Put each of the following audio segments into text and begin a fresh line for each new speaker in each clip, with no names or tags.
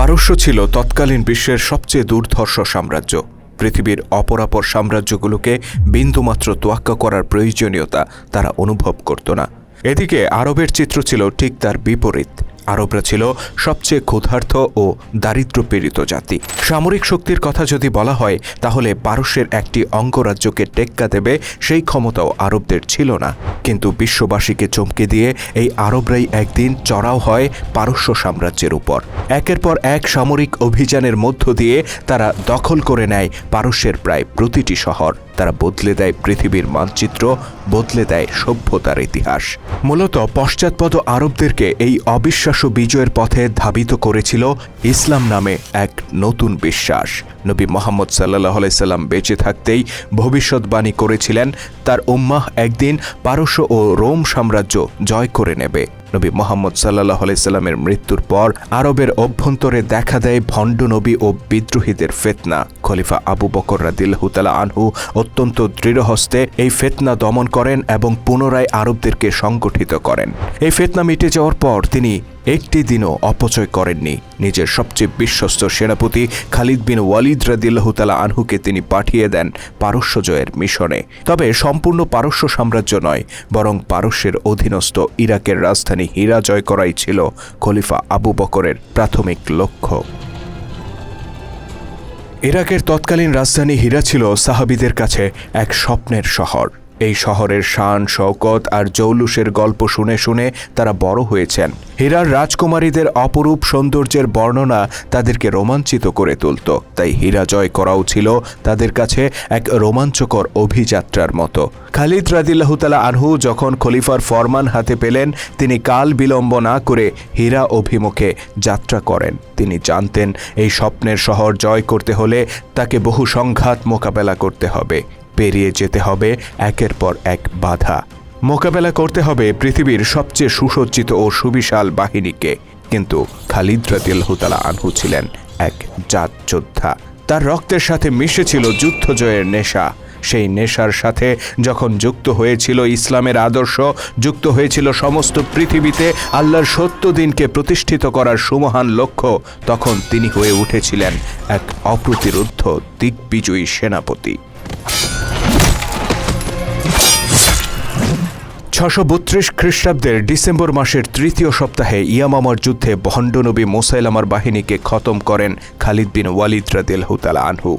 পারস্য ছিল তৎকালীন বিশ্বের সবচেয়ে দুর্ধর্ষ সাম্রাজ্য। পৃথিবীর অপরাপর সাম্রাজ্যগুলোকে বিন্দুমাত্র তোয়াক্কা করার প্রয়োজনীয়তা তারা অনুভব করত না। এদিকে আরবের চিত্র ছিল ঠিক তার বিপরীত। আরবরা ছিল সবচেয়ে ক্ষুধার্থ ও দারিদ্র্যপীড়িত জাতি। সামরিক শক্তির কথা যদি বলা হয়, তাহলে পারস্যের একটি অঙ্গরাজ্যকে টেক্কা দেবে সেই ক্ষমতাও আরবদের ছিল না। কিন্তু বিশ্ববাসীকে চমকে দিয়ে এই আরবরাই একদিন চড়াও হয় পারস্য সাম্রাজ্যের উপর। একের পর এক সামরিক অভিযানের মধ্য দিয়ে তারা দখল করে নেয় পারস্যের প্রায় প্রতিটি শহর। তারা বদলে দেয় পৃথিবীর মানচিত্র, বদলে দেয় সভ্যতার ইতিহাস। মূলত পশ্চাৎপদ আরবদেরকে এই অবিশ্বাস্য বিজয়ের পথে ধাবিত করেছিল ইসলাম নামে এক নতুন বিশ্বাস। নবী মোহাম্মদ সাল্লাহ সাল্লাম বেঁচে থাকতেই ভবিষ্যৎবাণী করেছিলেন, তার উম্মাহ একদিন পারস্য ও রোম সাম্রাজ্য জয় করে নেবে। নবী মোহাম্মদ সাল্লাহ সাল্লামের মৃত্যুর পর আরবের অভ্যন্তরে দেখা দেয় ভণ্ড নবী ও বিদ্রোহীদের ফেতনা। খলিফা আবু বকর রাদিল্লাহুতালা আনহু অত্যন্ত দৃঢ়হস্তে এই ফেতনা দমন করেন এবং পুনরায় আরবদেরকে সংগঠিত করেন। এই ফেতনা মিটে যাওয়ার পর তিনি একটি দিনও অপচয় করেননি। নিজের সবচেয়ে বিশ্বস্ত সেনাপতি খালিদ বিন ওয়ালিদ রাদিল্লাহুতালা আনহুকে তিনি পাঠিয়ে দেন পারস্য জয়ের মিশনে। তবে সম্পূর্ণ পারস্য সাম্রাজ্য নয়, বরং পারস্যের অধীনস্থ ইরাকের রাজধানী হীরা জয় করাই ছিল খলিফা আবু বকরের প্রাথমিক লক্ষ্য। ইরাকের তৎকালীন রাজধানী হীরা ছিল সাহাবিদের কাছে এক স্বপ্নের শহর। এই শহরের শান, শওকত আর জৌলুসের গল্প শুনে শুনে তারা বড় হয়েছেন। হীরার রাজকুমারীদের অপরূপ সৌন্দর্যের বর্ণনা তাদেরকে রোমাঞ্চিত করে তুলত। তাই হীরা জয় করাও ছিল তাদের কাছে এক রোমাঞ্চকর অভিযাত্রার মতো। খালিদ রাদিল্লাহতালা আনহু যখন খলিফার ফরমান হাতে পেলেন, তিনি কাল বিলম্ব না করে হীরা অভিমুখে যাত্রা করেন। তিনি জানতেন, এই স্বপ্নের শহর জয় করতে হলে তাকে বহু সংঘাত মোকাবেলা করতে হবে। পেরিয়ে যেতে হবে একের পর এক বাধা। মোকাবেলা করতে হবে পৃথিবীর সবচেয়ে সুসজ্জিত ও সুবিশাল বাহিনীকে। কিন্তু খালিদ রাদিয়াল্লাহুতালা আনহু ছিলেন এক জাত যোদ্ধা। তার রক্তের সাথে মিশেছিল যুদ্ধ জয়ের নেশা। সেই নেশার সাথে যখন যুক্ত হয়েছিল ইসলামের আদর্শ, যুক্ত হয়েছিল সমস্ত পৃথিবীতে আল্লাহর সত্য দিনকে প্রতিষ্ঠিত করার সুমহান লক্ষ্য, তখন তিনি হয়ে উঠেছিলেন এক অপ্রতিরুদ্ধ দিগ্বিজয়ী সেনাপতি। ছশো বত্রিশ খ্রিস্টাব্দের ডিসেম্বর মাসের তৃতীয় সপ্তাহে ইয়ামামার যুদ্ধে ভণ্ডনবী মোসাইলামার বাহিনীকে খতম করেন খালিদ বিন ওয়ালিদ রাদিল হুতালা আনহু।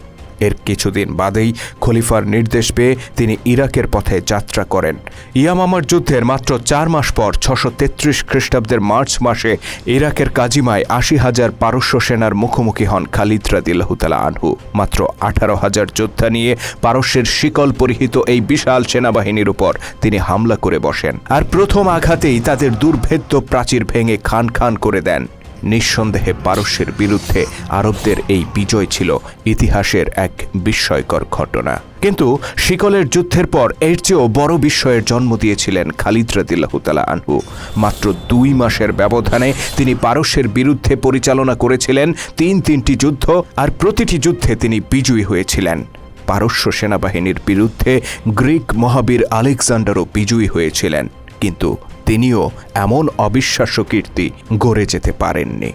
এর কিছুদিন বাদেই খলিফার নির্দেশ পেয়ে তিনি ইরাকের পথে যাত্রা করেন। ইয়ামামার যুদ্ধের মাত্র চার মাস পর ছশো তেত্রিশ খ্রিস্টাব্দের মার্চ মাসে ইরাকের কাজিমায় আশি হাজার পারস্য সেনার মুখোমুখি হন খালিদ রাদিল্লাহুতালা আনহু। মাত্র আঠারো হাজার যোদ্ধা নিয়ে পারস্যের শিকল পরিহিত এই বিশাল সেনাবাহিনীর উপর তিনি হামলা করে বসেন। আর প্রথম আঘাতেই তাদের দুর্ভেদ্য প্রাচীর ভেঙে খান খান করে দেন। নিঃসন্দেহে পারস্যের বিরুদ্ধে আরবদের এই বিজয় ছিল ইতিহাসের এক বিস্ময়কর ঘটনা। কিন্তু শিকলের যুদ্ধের পর এর চেয়েও বড় বিস্ময়ের জন্ম দিয়েছিলেন খালিদ রাদিল্লাহুতালা আনহু। মাত্র দুই মাসের ব্যবধানে তিনি পারস্যের বিরুদ্ধে পরিচালনা করেছিলেন তিন তিনটি যুদ্ধ আর প্রতিটি যুদ্ধে তিনি বিজয়ী হয়েছিলেন। পারস্য সেনাবাহিনীর বিরুদ্ধে গ্রিক মহাবীর আলেকজান্ডারও বিজয়ী হয়েছিলেন। কিন্তু তিনিও এমন অবিশ্বাস্য কীর্তি গড়ে যেতে পারেননি।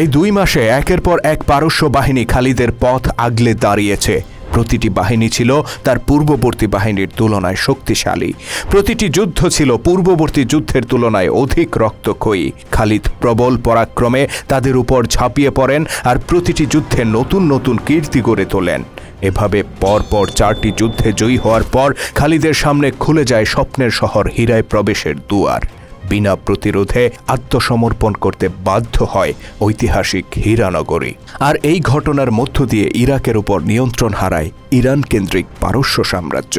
এই দুই মাসে একের পর এক পারস্য বাহিনী খালিদের পথ আগলে দাঁড়িয়েছে। প্রতিটি বাহিনী ছিল তার পূর্ববর্তী বাহিনীর তুলনায় শক্তিশালী। প্রতিটি যুদ্ধ ছিল পূর্ববর্তী যুদ্ধের তুলনায় অধিক রক্তক্ষয়ী। খালিদ প্রবল পরাক্রমে তাদের উপর ঝাঁপিয়ে পড়েন আর প্রতিটি যুদ্ধে নতুন নতুন কীর্তি গড়ে তোলেন। এভাবে পরপর চারটি যুদ্ধে জয়ী হওয়ার পর খালিদের সামনে খুলে যায় স্বপ্নের শহর, হীরায় প্রবেশের দুয়ার। বিনা প্রতিরোধে আত্মসমর্পণ করতে বাধ্য হয় ঐতিহাসিক হীরানগরী। আর এই ঘটনার মধ্য দিয়ে ইরাকের উপর নিয়ন্ত্রণ হারায় ইরান কেন্দ্রিক পারস্য সাম্রাজ্য।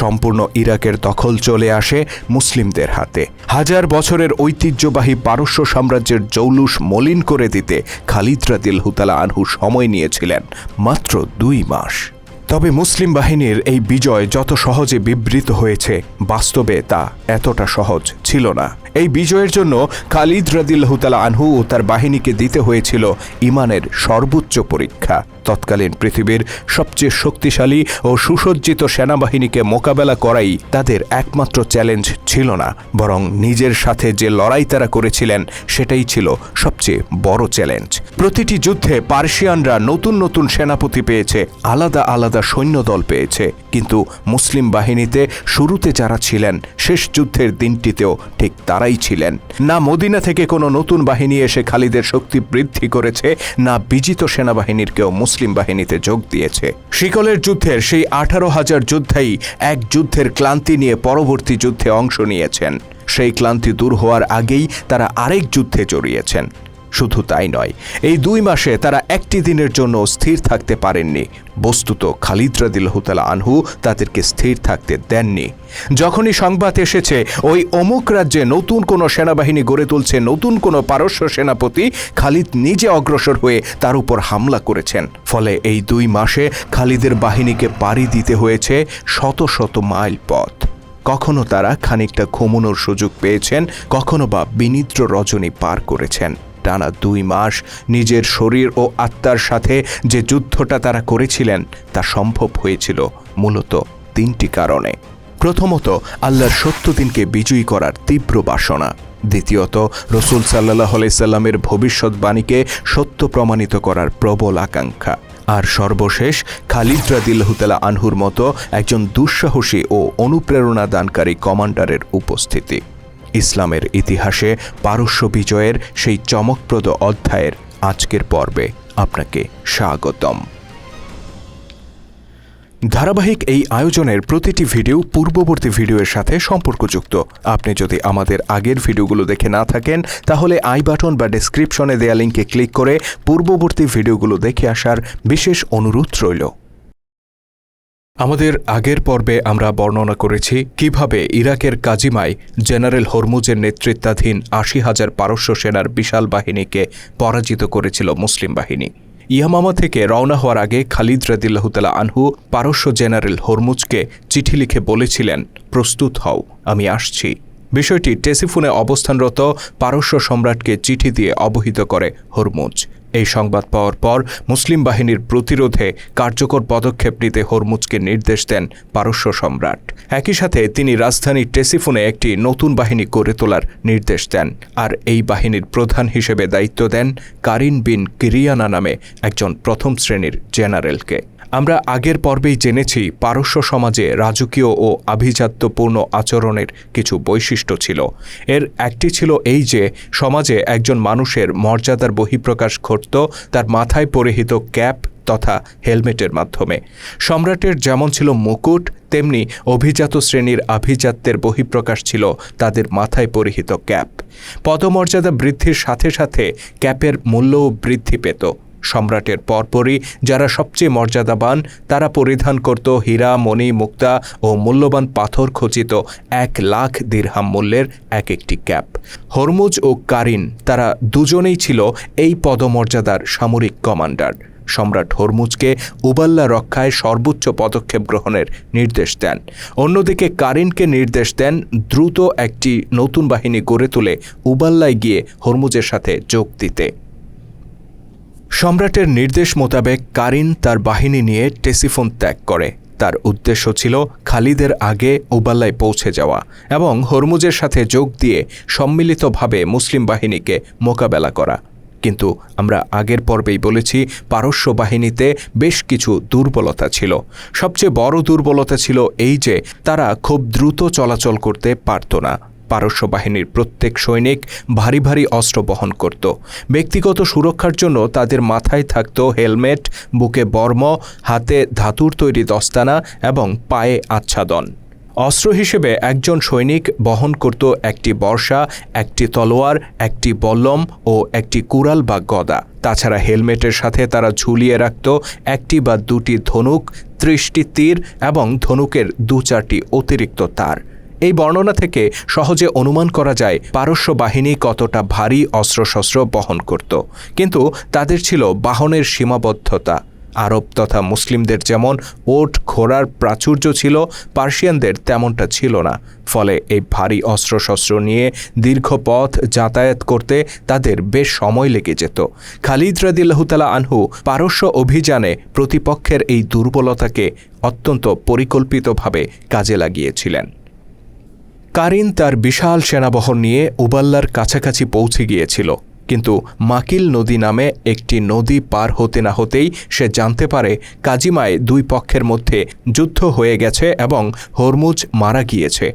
সম্পূর্ণ ইরাকের দখল চলে আসে মুসলিমদের হাতে। হাজার বছরের ঐতিহ্যবাহী পারস্য সাম্রাজ্যের জৌলুস মলিন করে দিতে খালিদ রাদিল হুতালা আনহু সময় নিয়েছিলেন মাত্র দুই মাস। তবে মুসলিম বাহিনীর এই বিজয় যত সহজে বিবৃত হয়েছে, বাস্তবে তা এতটা সহজ ছিল না। এই বিজয়ের জন্য খালিদ রাদিল্লাহতালা আনহু ও তার বাহিনীকে দিতে হয়েছিল ইমানের সর্বোচ্চ পরীক্ষা। তৎকালীন পৃথিবীর সবচেয়ে শক্তিশালী ও সুসজ্জিত সেনাবাহিনীকে মোকাবেলা করাই তাদের একমাত্র চ্যালেঞ্জ ছিল না, বরং নিজের সাথে যে লড়াই তারা করেছিলেন, সেটাই ছিল সবচেয়ে বড় চ্যালেঞ্জ। প্রতিটি যুদ্ধে পার্সিয়ানরা নতুন নতুন সেনাপতি পেয়েছে, আলাদা আলাদা সৈন্যদল পেয়েছে, কিন্তু মুসলিম বাহিনীতে শুরুতে যারা ছিলেন, শেষ যুদ্ধের দিনটিতেও ঠিক তারাই ছিলেন। না মদিনা থেকে কোনো নতুন বাহিনী এসে খালিদের শক্তি বৃদ্ধি করেছে, না বিজিত সেনাবাহিনীর কেউ মুসলিম বাহিনীতে যোগ দিয়েছে। শিকলের যুদ্ধের সেই আঠারো হাজার যোদ্ধাই এক যুদ্ধের ক্লান্তি নিয়ে পরবর্তী যুদ্ধে অংশ নিয়েছেন। সেই ক্লান্তি দূর হওয়ার আগেই তারা আরেক যুদ্ধে জড়িয়েছেন। শুধু তাই নয়, এই দুই মাসে তারা একটি দিনের জন্য স্থির থাকতে পারেননি। বস্তুত খালিদ রাদিল্লাহতালা আনহু তাদেরকে স্থির থাকতে দেননি। যখনই সংবাদ এসেছে, ওই অমুক রাজ্যে নতুন কোনো সেনাবাহিনী গড়ে তুলছে, নতুন কোনো পারস্য সেনাপতি খালিদ নিজে অগ্রসর হয়ে তার উপর হামলা করেছেন। ফলে এই দুই মাসে খালিদের বাহিনীকে পাড়ি দিতে হয়েছে শত শত মাইল পথ। কখনো তারা খানিকটা ঘুমনোর সুযোগ পেয়েছেন, কখনো বা বিনিদ্র রজনী পার করেছেন। টানা দুই মাস নিজের শরীর ও আত্মার সাথে যে যুদ্ধটা তারা করেছিলেন, তা সম্ভব হয়েছিল মূলত তিনটি কারণে। প্রথমত, আল্লাহর সত্য দিনকে বিজয়ী করার তীব্র বাসনা। দ্বিতীয়ত, রসুল সাল্লাহ আলাইসাল্লামের ভবিষ্যৎবাণীকে সত্য প্রমাণিত করার প্রবল আকাঙ্ক্ষা। আর সর্বশেষ, খালিদ রাদিল্লাহতালা আনহুর মতো একজন দুঃসাহসী ও অনুপ্রেরণা দানকারী কমান্ডারের উপস্থিতি। ইসলামের ইতিহাসে পারস্য বিজয়ের সেই চমকপ্রদ অধ্যায়ের আজকের পর্বে আপনাকে স্বাগতম। ধারাবাহিক এই আয়োজনের প্রতিটি ভিডিও পূর্ববর্তী ভিডিওর সাথে সম্পর্কযুক্ত। আপনি যদি আমাদের আগের ভিডিওগুলো দেখে না থাকেন, তাহলে আই বাটন বা ডেসক্রিপশনে দেয়া লিঙ্কে ক্লিক করে পূর্ববর্তী ভিডিওগুলো দেখে আসার বিশেষ অনুরোধ রইল। আমাদের আগের পর্বে আমরা বর্ণনা করেছি কীভাবে ইরাকের কাজিমায় জেনারেল হরমুজের নেতৃত্বাধীন আশি হাজার পারস্য সেনার বিশাল বাহিনীকে পরাজিত করেছিল মুসলিম বাহিনী। ইয়ামামা থেকে রওনা হওয়ার আগে খালিদ রাদিল্লাহতালা আনহু পারস্য জেনারেল হরমুজকে চিঠি লিখে বলেছিলেন, প্রস্তুত হও, আমি আসছি। বিষয়টি টেসিফোনে অবস্থানরত পারস্য সম্রাটকে চিঠি দিয়ে অবহিত করে হরমুজ। এই সংবাদ পাওয়ার পর মুসলিম বাহিনীর প্রতিরোধে কার্যকর পদক্ষেপ নিতে হরমুজকে নির্দেশ দেন পারস্য সম্রাট। একই সাথে তিনি রাজধানী টেসিফোনে একটি নতুন বাহিনী গড়ে তোলার নির্দেশ দেন আর এই বাহিনীর প্রধান হিসেবে দায়িত্ব দেন কারিন বিন কিরিয়ানা নামে একজন প্রথম শ্রেণির জেনারেলকে। আমরা আগের পর্বেই জেনেছি পারস্য সমাজে রাজকীয় ও আভিজাত্যপূর্ণ আচরণের কিছু বৈশিষ্ট্য ছিল। এর একটি ছিল এই যে, সমাজে একজন মানুষের মর্যাদার বহিঃপ্রকাশ ঘটত, তার মাথায় পরিহিত ক্যাপ তথা হেলমেটের মাধ্যমে। সম্রাটের যেমন ছিল মুকুট, তেমনি অভিজাত শ্রেণির আভিজাত্যের বহিঃপ্রকাশ ছিল তাদের মাথায় পরিহিত ক্যাপ। পদমর্যাদা বৃদ্ধির সাথে সাথে ক্যাপের মূল্যও বৃদ্ধি পেত। সম্রাটের পরপরই যারা সবচেয়ে মর্যাদাবান, তারা পরিধান করত হীরা, মণি, মুক্তা ও মূল্যবান পাথর খচিত এক লাখ দীর্হাম মূল্যের এক একটি ক্যাপ। হরমুজ ও কারিন তারা দুজনেই ছিল এই পদমর্যাদার সামরিক কমান্ডার। সম্রাট হরমুজকে উবাল্লা রক্ষায় সর্বোচ্চ পদক্ষেপ গ্রহণের নির্দেশ দেন। অন্যদিকে কারিনকে নির্দেশ দেন দ্রুত একটি নতুন বাহিনী গড়ে তুলে উবাল্লায় গিয়ে হরমুজের সাথে যোগ দিতে। সম্রাটের নির্দেশ মোতাবেক কারিন তার বাহিনী নিয়ে টেসিফোন ত্যাগ করে। তার উদ্দেশ্য ছিল খালিদের আগে উবাল্লায় পৌঁছে যাওয়া এবং হরমুজের সাথে যোগ দিয়ে সম্মিলিতভাবে মুসলিম বাহিনীকে মোকাবেলা করা। কিন্তু আমরা আগের পর্বেই বলেছি, পারস্য বাহিনীতে বেশ কিছু দুর্বলতা ছিল। সবচেয়ে বড় দুর্বলতা ছিল এই যে, তারা খুব দ্রুত চলাচল করতে পারত না। পারস্য বাহিনীর প্রত্যেক সৈনিক ভারী ভারী অস্ত্র বহন করত। ব্যক্তিগত সুরক্ষার জন্য তাদের মাথায় থাকত হেলমেট, বুকে বর্ম, হাতে ধাতুর তৈরি দস্তানা এবং পায়ে আচ্ছাদন। অস্ত্র হিসেবে একজন সৈনিক বহন করত একটি বর্ষা, একটি তলোয়ার, একটি বল্লম ও একটি কুড়াল বা গদা। তাছাড়া হেলমেটের সাথে তারা ঝুলিয়ে রাখত একটি বা দুটি ধনুক, ত্রিশটি তীর এবং ধনুকের দু চারটি অতিরিক্ত তার। এই বর্ণনা থেকে সহজে অনুমান করা যায় পারস্য বাহিনী কতটা ভারী অস্ত্রশস্ত্র বহন করত। কিন্তু তাদের ছিল বাহনের সীমাবদ্ধতা। আরব তথা মুসলিমদের যেমন ওট ঘোড়ার প্রাচুর্য ছিল, পার্সিয়ানদের তেমনটা ছিল না। ফলে এই ভারী অস্ত্রশস্ত্র নিয়ে দীর্ঘ পথ যাতায়াত করতে তাদের বেশ সময় লেগে যেত। খালিদ রাদিল্লাহতালা আনহু পারস্য অভিযানে প্রতিপক্ষের এই দুর্বলতাকে অত্যন্ত পরিকল্পিতভাবে কাজে লাগিয়েছিলেন। কারিন তার বিশাল সেনাবহর নিয়ে উবাল্লার কাছাকাছি পৌঁছে গিয়েছিল, কিন্তু মাকিল নদী নামে একটি নদী পার হতে না হতেই সে জানতে পারে কাজিমায় দুই পক্ষের মধ্যে যুদ্ধ হয়ে গেছে এবং হরমুজ মারা গিয়েছে।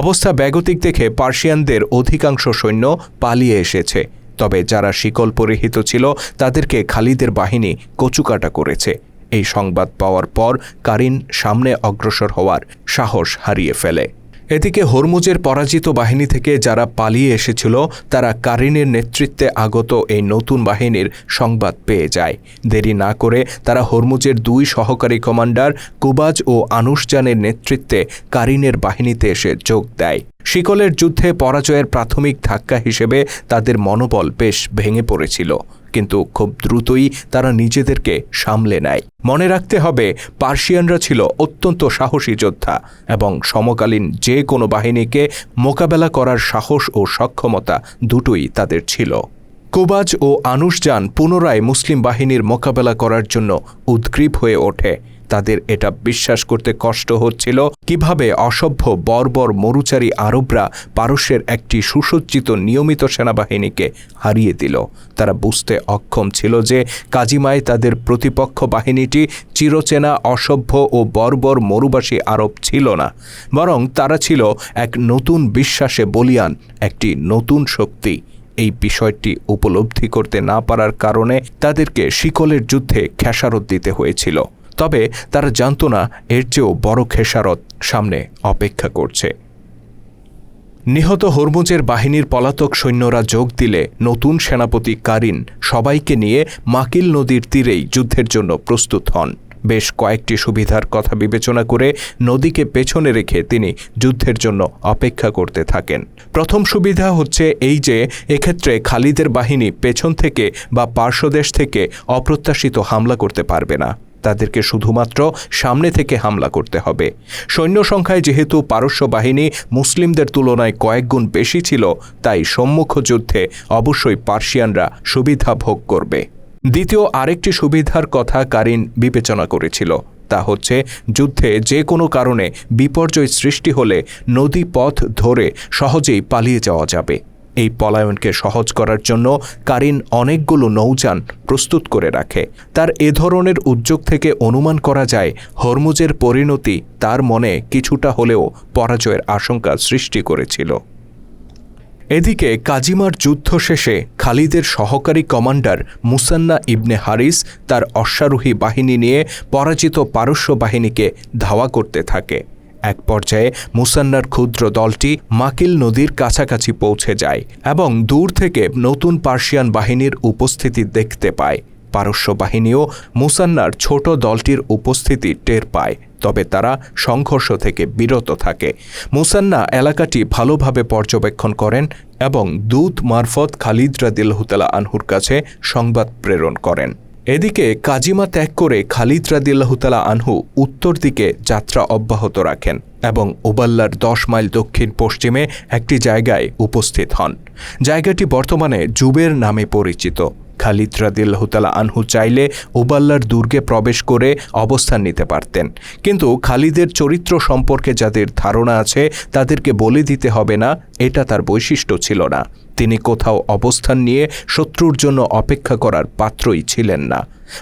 অবস্থা ব্যাগতিক দেখে পার্সিয়ানদের অধিকাংশ সৈন্য পালিয়ে এসেছে, তবে যারা শিকল পরিহিত ছিল তাদেরকে খালিদের বাহিনী কচুকাটা করেছে। এই সংবাদ পাওয়ার পর কারিন সামনে অগ্রসর হওয়ার সাহস হারিয়ে ফেলে। এদিকে হরমুজের পরাজিত বাহিনী থেকে যারা পালিয়ে এসেছিল, তারা কারিনের নেতৃত্বে আগত এই নতুন বাহিনীর সংবাদ পেয়ে যায়। দেরি না করে তারা হরমুজের দুই সহকারী কমান্ডার কুবাজ ও আনুশজানের নেতৃত্বে কারিনের বাহিনীতে এসে যোগ দেয়। শিকলের যুদ্ধে পরাজয়ের প্রাথমিক ধাক্কা হিসেবে তাদের মনোবল বেশ ভেঙে পড়েছিল, কিন্তু খুব দ্রুতই তারা নিজেদেরকে সামলে নেয়। মনে রাখতে হবে, পার্সিয়ানরা ছিল অত্যন্ত সাহসী যোদ্ধা এবং সমকালীন যে কোনো বাহিনীকে মোকাবেলা করার সাহস ও সক্ষমতা দুটোই তাদের ছিল। কুবাজ ও আনুশজান পুনরায় মুসলিম বাহিনীর মোকাবেলা করার জন্য উদ্গ্রীব হয়ে ওঠে। তাদের এটা বিশ্বাস করতে কষ্ট হচ্ছিল। কীভাবে অসভ্য, বর্বর মরুচারী আরবরা পারস্যের একটি সুসজ্জিত নিয়মিত সেনাবাহিনীকে হারিয়ে দিল। তারা বুঝতে অক্ষম ছিল যে কাজিমায় তাদের প্রতিপক্ষ বাহিনীটি চিরচেনা অসভ্য ও বর্বর মরুবাসী আরব ছিল না, বরং তারা ছিল এক নতুন বিশ্বাসে বলিয়ান, একটি নতুন শক্তি। এই বিষয়টি উপলব্ধি করতে না পারার কারণে তাদেরকে শিকলের যুদ্ধে খেসারত দিতে হয়েছিল। তবে তারা জানত না এর চেয়েও বড় খেসারত সামনে অপেক্ষা করছে। নিহত হরমুজের বাহিনীর পলাতক সৈন্যরা যোগ দিলে নতুন সেনাপতি কারিন সবাইকে নিয়ে মাকিল নদীর তীরেই যুদ্ধের জন্য প্রস্তুত হন। বেশ কয়েকটি সুবিধার কথা বিবেচনা করে নদীকে পেছনে রেখে তিনি যুদ্ধের জন্য অপেক্ষা করতে থাকেন। প্রথম সুবিধা হচ্ছে এই যে, এক্ষেত্রে খালিদের বাহিনী পেছন থেকে বা পার্শ্বদেশ থেকে অপ্রত্যাশিত হামলা করতে পারবে না। তাদেরকে শুধুমাত্র সামনে থেকে হামলা করতে হবে। সৈন্য সংখ্যায় যেহেতু পারস্য বাহিনী মুসলিমদের তুলনায় কয়েকগুণ বেশি ছিল, তাই সম্মুখ যুদ্ধে অবশ্যই পার্সিয়ানরা সুবিধা ভোগ করবে। দ্বিতীয় আরেকটি সুবিধার কথা কারিন বিবেচনা করেছিল, তা হচ্ছে যুদ্ধে যে কোনো কারণে বিপর্যয় সৃষ্টি হলে নদী পথ ধরে সহজেই পালিয়ে যাওয়া যাবে। এই পলায়নকে সহজ করার জন্য কারিন অনেকগুলো নৌযান প্রস্তুত করে রাখে। তার এ ধরনের উদ্যোগ থেকে অনুমান করা যায়, হরমুজের পরিণতি তার মনে কিছুটা হলেও পরাজয়ের আশঙ্কা সৃষ্টি করেছিল। এদিকে কাজিমার যুদ্ধ শেষে খালিদের সহকারী কমান্ডার মুসান্না ইবনে হারিস তার অশ্বারোহী বাহিনী নিয়ে পরাজিত পারস্য বাহিনীকে ধাওয়া করতে থাকে। এক পর্যায়ে মুসান্নার ক্ষুদ্র দলটি মাকিল নদীর কাছাকাছি পৌঁছে যায় এবং দূর থেকে নতুন পার্সিয়ান বাহিনীর উপস্থিতি দেখতে পায়। পারস্য বাহিনীও মুসান্নার ছোট দলটির উপস্থিতি টের পায়, তবে তারা সংঘর্ষ থেকে বিরত থাকে। মুসান্না এলাকাটি ভালোভাবে পর্যবেক্ষণ করেন এবং দূত মারফত খালিদ রাদিল্লাহতালা আনহুর কাছে সংবাদ প্রেরণ করেন। এদিকে কাজিমা ত্যাগ করে খালিদ রাদিল্লাহতালা আনহু উত্তর দিকে যাত্রা অব্যাহত রাখেন এবং ওবাল্লার দশ মাইল দক্ষিণ পশ্চিমে একটি জায়গায় উপস্থিত হন। জায়গাটি বর্তমানে জুবের নামে পরিচিত। খালিদ রাদিল্লাহতালা আনহু চাইলে ওবাল্লার দুর্গে প্রবেশ করে অবস্থান নিতে পারতেন। কিন্তু খালিদের চরিত্র সম্পর্কে যাদের ধারণা আছে, তাদেরকে বলে দিতে হবে না, এটা তার বৈশিষ্ট্য ছিল না। তিনি কোথাও অবস্থান নিয়ে শত্রুর জন্য অপেক্ষা করার পাত্রই ছিলেন না।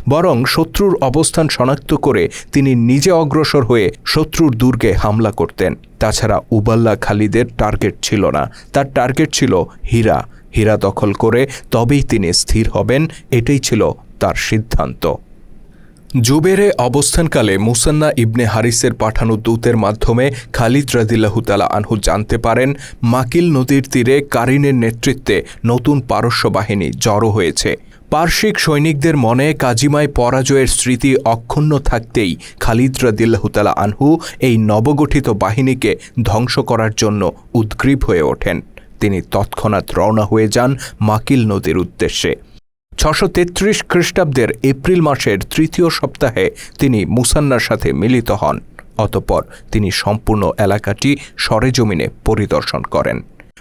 বরং শত্রুর অবস্থান শনাক্ত করে তিনি নিজে অগ্রসর হয়ে শত্রুর দুর্গে হামলা করতেন। তাছাড়া উবাল্লা খালিদের টার্গেট ছিল না। তার টার্গেট ছিল হীরা। হীরা দখল করে তবেই তিনি স্থির হবেন, এটাই ছিল তার সিদ্ধান্ত। জুবেরে অবস্থানকালে মুসান্না ইবনে হারিসের পাঠানো দূতের মাধ্যমে খালিদ রাদিল্লাহুতালা আনহু জানতে পারেন, মাকিল নদীর তীরে কারিনের নেতৃত্বে নতুন পারস্য বাহিনী জড়ো হয়েছে। পার্শ্বিক সৈনিকদের মনে কাজিমায় পরাজয়ের স্মৃতি অক্ষুণ্ণ থাকতেই খালিদ রাদিল্লাহুতালা আনহু এই নবগঠিত বাহিনীকে ধ্বংস করার জন্য উদ্গ্রীব হয়ে ওঠেন। তিনি তৎক্ষণাৎ রওনা হয়ে যান মাকিল নদীর উদ্দেশ্যে। ছশো তেত্রিশ খ্রিস্টাব্দের এপ্রিল মাসের তৃতীয় সপ্তাহে তিনি মুসান্নার সাথে মিলিত হন, অতঃপর তিনি সম্পূর্ণ এলাকাটি সরেজমিনে পরিদর্শন করেন।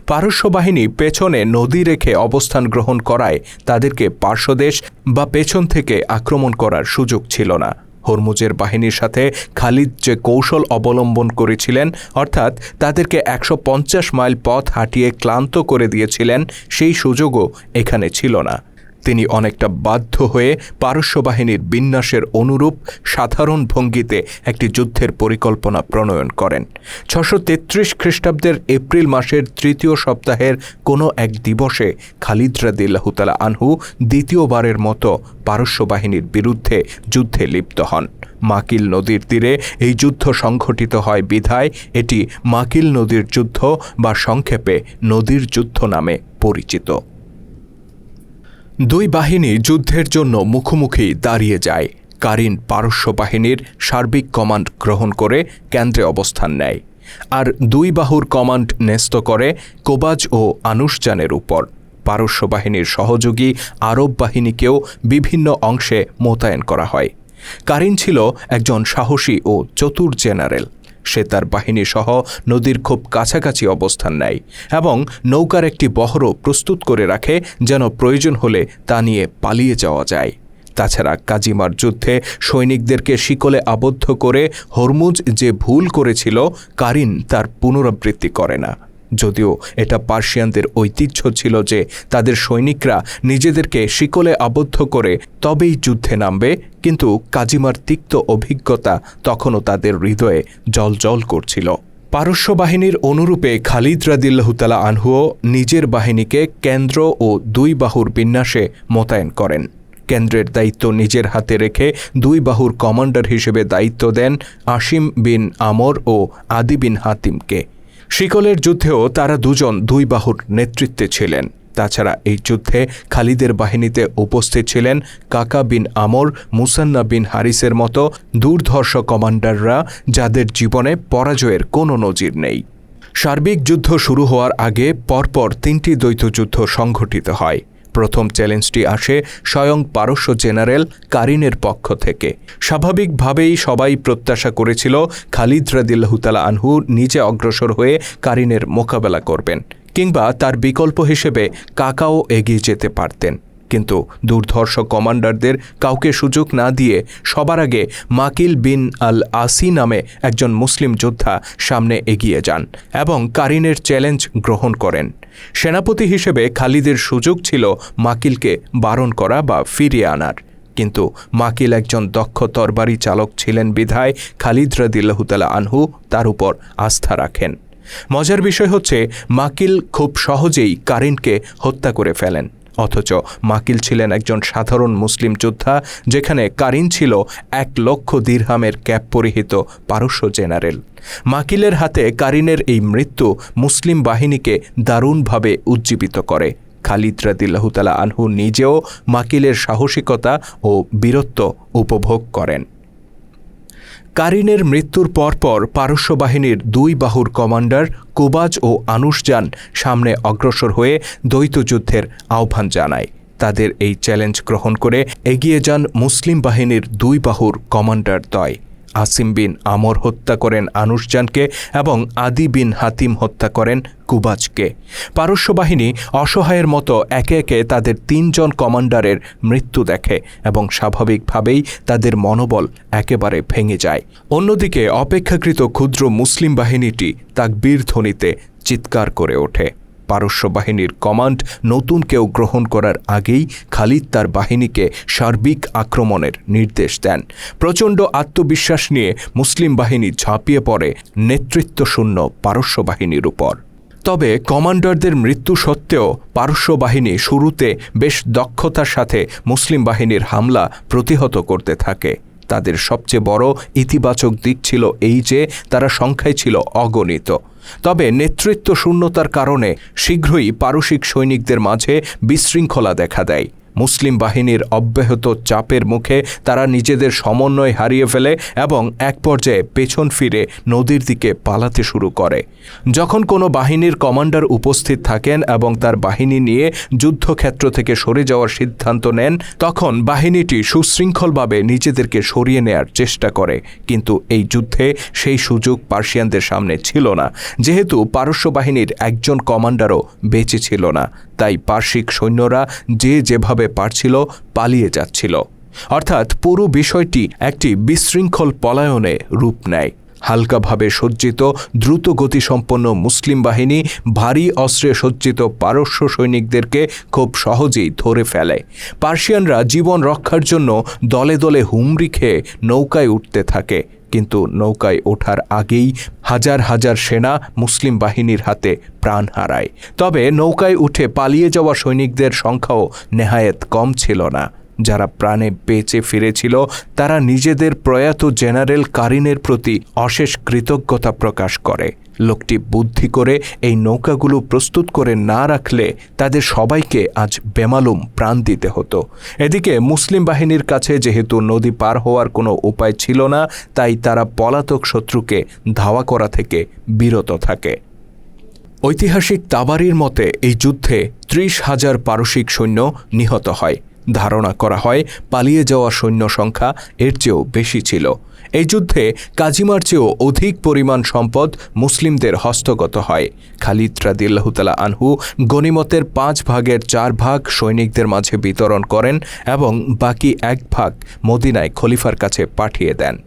পারস্য বাহিনী পেছনে নদী রেখে অবস্থান গ্রহণ করায় তাদেরকে পার্শ্বদেশ বা পেছন থেকে আক্রমণ করার সুযোগ ছিল না। হরমুজের বাহিনীর সাথে খালিদ যে কৌশল অবলম্বন করেছিলেন, অর্থাৎ তাদেরকে একশো পঞ্চাশ মাইল পথ হাঁটিয়ে ক্লান্ত করে দিয়েছিলেন, সেই সুযোগও এখানে ছিল না। তিনি অনেকটা বাধ্য হয়ে পারস্য বাহিনীর বিন্যাসের অনুরূপ সাধারণ ভঙ্গিতে একটি যুদ্ধের পরিকল্পনা প্রণয়ন করেন। ছশো তেত্রিশ খ্রিস্টাব্দের এপ্রিল মাসের তৃতীয় সপ্তাহের কোনো এক দিবসে খালিদ রাদিল্লাহতালা আনহু দ্বিতীয়বারের মতো পারস্য বাহিনীর বিরুদ্ধে যুদ্ধে লিপ্ত হন। মাকিল নদীর তীরে এই যুদ্ধ সংঘটিত হয় বিধায় এটি মাকিল নদীর যুদ্ধ বা সংক্ষেপে নদীর যুদ্ধ নামে পরিচিত। দুই বাহিনী যুদ্ধের জন্য মুখোমুখি দাঁড়িয়ে যায়। কারিন পারস্য বাহিনীর সার্বিক কমান্ড গ্রহণ করে কেন্দ্রে অবস্থান নেয় আর দুই বাহুর কমান্ড ন্যস্ত করে কোবাজ ও আনুষ্ঠানের উপর। পারস্য বাহিনীর সহযোগী আরব বাহিনীকেও বিভিন্ন অংশে মোতায়েন করা হয়। কারিন ছিল একজন সাহসী ও চতুর জেনারেল। সে তার বাহিনী সহ নদীর খুব কাছাকাছি অবস্থান নেয় এবং নৌকার একটি বহরও প্রস্তুত করে রাখে যেন প্রয়োজন হলে তা নিয়ে পালিয়ে যাওয়া যায়। তাছাড়া কাজিমার যুদ্ধে সৈনিকদেরকে শিকলে আবদ্ধ করে হরমুজ যে ভুল করেছিল, কারিন তার পুনরাবৃত্তি করে না। যদিও এটা পার্সিয়ানদের ঐতিহ্য ছিল যে তাদের সৈনিকরা নিজেদেরকে শিকলে আবদ্ধ করে তবেই যুদ্ধে নামবে, কিন্তু কাজিমার তিক্ত অভিজ্ঞতা তখনও তাদের হৃদয়ে জল জল করছিল। পারস্য বাহিনীর অনুরূপে খালিদ রাদিল্লাহতালা আনহুও নিজের বাহিনীকে কেন্দ্র ও দুই বাহুর বিন্যাসে মোতায়েন করেন। কেন্দ্রের দায়িত্ব নিজের হাতে রেখে দুই বাহুর কমান্ডার হিসেবে দায়িত্ব দেন আসিম বিন আমর ও আদি বিন হাতিমকে। শিকলের যুদ্ধেও তারা দুজন দুই বাহুর নেতৃত্বে ছিলেন। তাছাড়া এই যুদ্ধে খালিদের বাহিনীতে উপস্থিত ছিলেন কাকা বিন আমর, মুসান্না বিন হারিসের মতো দুর্ধর্ষ কমান্ডাররা যাদের জীবনে পরাজয়ের কোনো নজির নেই। সার্বিক যুদ্ধ শুরু হওয়ার আগে পরপর তিনটি দ্বৈত যুদ্ধ সংঘটিত হয়। প্রথম চ্যালেঞ্জটি আসে স্বয়ং পারস্য জেনারেল কারিনের পক্ষ থেকে। স্বাভাবিকভাবেই সবাই প্রত্যাশা করেছিল খালিদ রাদিল্লাহতালা আনহু নিজে অগ্রসর হয়ে কারিনের মোকাবেলা করবেন, কিংবা তার বিকল্প হিসেবে কাকাও এগিয়ে যেতে পারতেন। কিন্তু দুর্ধর্ষ কমান্ডারদের কাউকে সুযোগ না দিয়ে সবার আগে মাকিল বিন আল আসি নামে একজন মুসলিম যোদ্ধা সামনে এগিয়ে যান এবং কারিনের চ্যালেঞ্জ গ্রহণ করেন। সেনাপতি হিসেবে খালিদের সুযোগ ছিল মাকিলকে বারণ করা বা ফিরিয়ে আনার। কিন্তু মাকিল একজন দক্ষ তরবারি চালক ছিলেন বিধায় খালিদ রাদিল্লাহতালা আনহু তার উপর আস্থা রাখেন। মজার বিষয় হচ্ছে মাকিল খুব সহজেই কারিনকে হত্যা করে ফেলেন। অথচ মাকিল ছিলেন একজন সাধারণ মুসলিম যোদ্ধা, যেখানে কারিন ছিল এক লক্ষ দীর্হামের ক্যাপ পরিহিত পারস্য জেনারেল। মাকিলের হাতে কারিনের এই মৃত্যু মুসলিম বাহিনীকে দারুণভাবে উজ্জীবিত করে। খালিদ রাদিল্লাহতালা আনহু নিজেও মাকিলের সাহসিকতা ও বীরত্ব উপভোগ করেন। কারিনের মৃত্যুর পরপর পারস্য বাহিনীর দুই বাহুর কমান্ডার কুবাজ ও আনুষজান সামনে অগ্রসর হয়ে দ্বৈত যুদ্ধের আহ্বান জানায়। তাদের এই চ্যালেঞ্জ গ্রহণ করে এগিয়ে যান মুসলিম বাহিনীর দুই বাহুর কমান্ডার দয়। আসিম বিন আমর হত্যা করেন আনুশজানকে এবং আদি বিন হাতিম হত্যা করেন কুবাজকে। পারস্য বাহিনী অসহায়ের মতো একে একে তাদের তিনজন কমান্ডারের মৃত্যু দেখে এবং স্বাভাবিকভাবেই তাদের মনোবল একেবারে ভেঙে যায়। অন্যদিকে অপেক্ষাকৃত ক্ষুদ্র মুসলিম বাহিনীটি তাকবীর ধ্বনিতে চিৎকার করে ওঠে। পারস্য বাহিনীর কমান্ড নতুন কেউ গ্রহণ করার আগেই খালিদ তার বাহিনীকে সার্বিক আক্রমণের নির্দেশ দেন। প্রচণ্ড আত্মবিশ্বাস নিয়ে মুসলিম বাহিনী ঝাঁপিয়ে পড়ে নেতৃত্বশূন্য পারস্য বাহিনীর উপর। তবে কমান্ডারদের মৃত্যু সত্ত্বেও পারস্য বাহিনী শুরুতে বেশ দক্ষতার সাথে মুসলিম বাহিনীর হামলা প্রতিহত করতে থাকে। তাদের সবচেয়ে বড় ইতিবাচক দিক ছিল এই যে, তারা সংখ্যায় ছিল অগণিত। তবে নেতৃত্ব শূন্যতার কারণে শীঘ্রই পারসিক সৈনিকদের মাঝে বিশৃঙ্খলা দেখা দেয়। মুসলিম বাহিনীর অব্যাহত চাপের মুখে তারা নিজেদের সমন্বয় হারিয়ে ফেলে এবং এক পর্যায়ে পেছন ফিরে নদীর দিকে পালাতে শুরু করে। যখন কোনো বাহিনীর কমান্ডার উপস্থিত থাকেন এবং তার বাহিনী নিয়ে যুদ্ধক্ষেত্র থেকে সরে যাওয়ার সিদ্ধান্ত নেন, তখন বাহিনীটি সুশৃঙ্খলভাবে নিজেদেরকে সরিয়ে নেয়ার চেষ্টা করে। কিন্তু এই যুদ্ধে সেই সুযোগ পার্সিয়ানদের সামনে ছিল না। যেহেতু পারস্য বাহিনীর একজন কমান্ডারও বেঁচে ছিল না। তাই পার্শ্বিক সৈন্যরা যে যেভাবে পারছিল পালিয়ে যাচ্ছিল। অর্থাৎ পুরো বিষয়টি একটি বিশৃঙ্খল পলায়নে রূপ নেয়। হালকাভাবে সজ্জিত, দ্রুত গতিসম্পন্ন মুসলিম বাহিনী ভারী অস্ত্রে সজ্জিত পারস্য সৈনিকদেরকে খুব সহজেই ধরে ফেলে। পার্সিয়ানরা জীবন রক্ষার জন্য দলে দলে হুমড়ি খেয়ে নৌকায় উঠতে থাকে। কিন্তু নৌকায় ওঠার আগেই হাজার হাজার সেনা মুসলিম বাহিনীর হাতে প্রাণ হারায়। তবে নৌকায় উঠে পালিয়ে যাওয়া সৈনিকদের সংখ্যাও নেহায়েত কম ছিল না। যারা প্রাণে বেঁচে ফিরেছিল, তারা নিজেদের প্রয়াত জেনারেল কারিনের প্রতি অশেষ কৃতজ্ঞতা প্রকাশ করে। লোকটি বুদ্ধি করে এই নৌকাগুলো প্রস্তুত করে না রাখলে তাদের সবাইকে আজ বেমালুম প্রাণ দিতে হতো। এদিকে মুসলিম বাহিনীর কাছে যেহেতু নদী পার হওয়ার কোনো উপায় ছিল না, তাই তারা পলাতক শত্রুকে ধাওয়া করা থেকে বিরত থাকে। ঐতিহাসিক তাবারির মতে এই যুদ্ধে ত্রিশ হাজার পারসিক সৈন্য নিহত হয়। ধারণা করা হয় পালিয়ে যাওয়া সৈন্য সংখ্যা এর চেয়েও বেশি ছিল। এই যুদ্ধে কাজিমার চেয়েও অধিক পরিমাণ সম্পদ মুসলিমদের হস্তগত হয়। খালিদ রাদিল্লাহতালা আনহু গনিমতের পাঁচ ভাগের চার ভাগ সৈনিকদের মাঝে বিতরণ করেন এবং বাকি এক ভাগ মদিনায় খলিফার কাছে পাঠিয়ে দেন।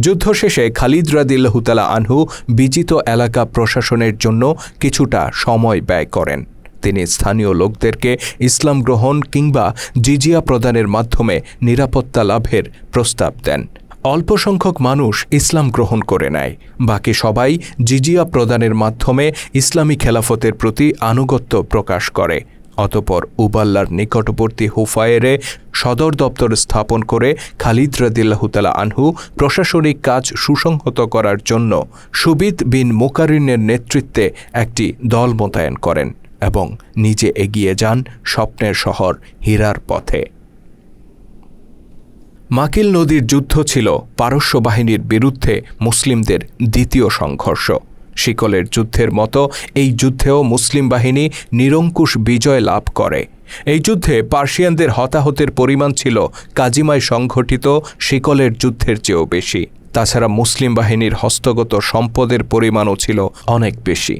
যুদ্ধ শেষে খালিদ রাদিল্লাহতালা আনহু বিজিত এলাকা প্রশাসনের জন্য কিছুটা সময় ব্যয় করেন। তিনি স্থানীয় লোকদেরকে ইসলাম গ্রহণ কিংবা জিজিয়া প্রদানের মাধ্যমে নিরাপত্তা লাভের প্রস্তাব দেন। অল্প সংখ্যক মানুষ ইসলাম গ্রহণ করে নেয়। বাকি সবাই জিজিয়া প্রদানের মাধ্যমে ইসলামী খেলাফতের প্রতি আনুগত্য প্রকাশ করে। অতপর উবাল্লার নিকটবর্তী হুফায়েরে সদর দপ্তর স্থাপন করে খালিদ রাদিল্লাহতালা আনহু প্রশাসনিক কাজ সুসংহত করার জন্য সুবিদ বিন মোকারিনের নেতৃত্বে একটি দল মোতায়েন করেন এবং নিজে এগিয়ে যান স্বপ্নের শহর হীরার পথে। মাকিল নদীর যুদ্ধ ছিল পারস্য বাহিনীর বিরুদ্ধে মুসলিমদের দ্বিতীয় সংঘর্ষ। শিকলের যুদ্ধের মতো এই যুদ্ধেও মুসলিম বাহিনী নিরঙ্কুশ বিজয় লাভ করে। এই যুদ্ধে পার্সিয়ানদের হতাহতের পরিমাণ ছিল কাজিমায় সংঘটিত শিকলের যুদ্ধের চেয়েও বেশি। তাছাড়া মুসলিম বাহিনীর হস্তগত সম্পদের পরিমাণও ছিল অনেক বেশি।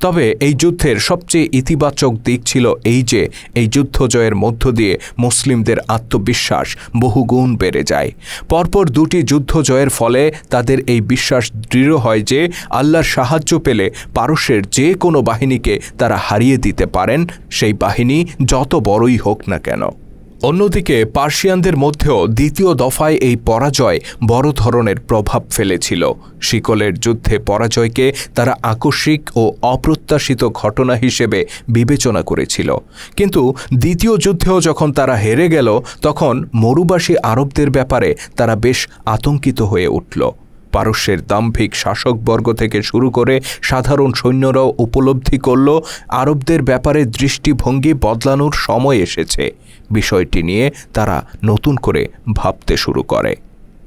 তবে এই যুদ্ধের সবচেয়ে ইতিবাচক দিক ছিল এই যে, এই যুদ্ধ জয়ের মধ্য দিয়ে মুসলিমদের আত্মবিশ্বাস বহুগুণ বেড়ে যায়। পরপর দুটি যুদ্ধ জয়ের ফলে তাদের এই বিশ্বাস দৃঢ় হয় যে, আল্লাহর সাহায্য পেলে পারস্যের যে কোনো বাহিনীকে তারা হারিয়ে দিতে পারেন, সেই বাহিনী যত বড়ই হোক না কেন। অন্যদিকে, পার্সিয়ানদের মধ্যেও দ্বিতীয় দফায় এই পরাজয় বড় ধরনের প্রভাব ফেলেছিল। শিকলের যুদ্ধে পরাজয়কে তারা আকস্মিক ও অপ্রত্যাশিত ঘটনা হিসেবে বিবেচনা করেছিল। কিন্তু দ্বিতীয় যুদ্ধেও যখন তারা হেরে গেল, তখন মরুবাসী আরবদের ব্যাপারে তারা বেশ আতঙ্কিত হয়ে উঠল। পারস্যের দাম্ভিক শাসকবর্গ থেকে শুরু করে সাধারণ সৈন্যরাও উপলব্ধি করল, আরবদের ব্যাপারে দৃষ্টিভঙ্গি বদলানোর সময় এসেছে। বিষয়টি নিয়ে তারা নতুন করে ভাবতে শুরু করে।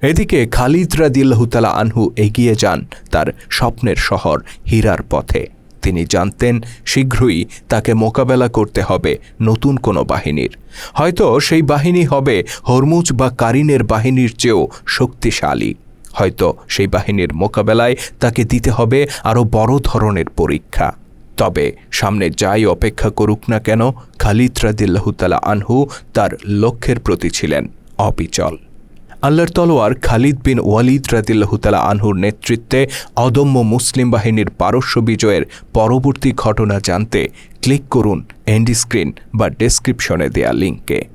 এদিকে খালিদ রাদিল্লাহতালা আনহু এগিয়ে যান তার স্বপ্নের শহর হীরার পথে। তিনি জানতেন শীঘ্রই তাকে মোকাবেলা করতে হবে নতুন কোনো বাহিনীর। হয়তো সেই বাহিনী হবে হরমুজ বা কারিনের বাহিনীর চেয়েও শক্তিশালী। হয়তো সেই বাহিনীর মোকাবেলায় তাকে দিতে হবে আরও বড় ধরনের পরীক্ষা। তবে সামনে যাই অপেক্ষা করুক না কেন, খালিদ রাদিল্লাহতালা আনহু তার লক্ষ্যের প্রতি ছিলেন অবিচল। আল্লাহর তলোয়ার খালিদ বিন ওয়ালিদ রাদিল্লাহতালা আনহুর নেতৃত্বে অদম্য মুসলিম বাহিনীর পারস্য বিজয়ের পরবর্তী ঘটনা জানতে ক্লিক করুন এন্ডিস্ক্রিন বা ডেসক্রিপশনে দেয়া লিঙ্কে।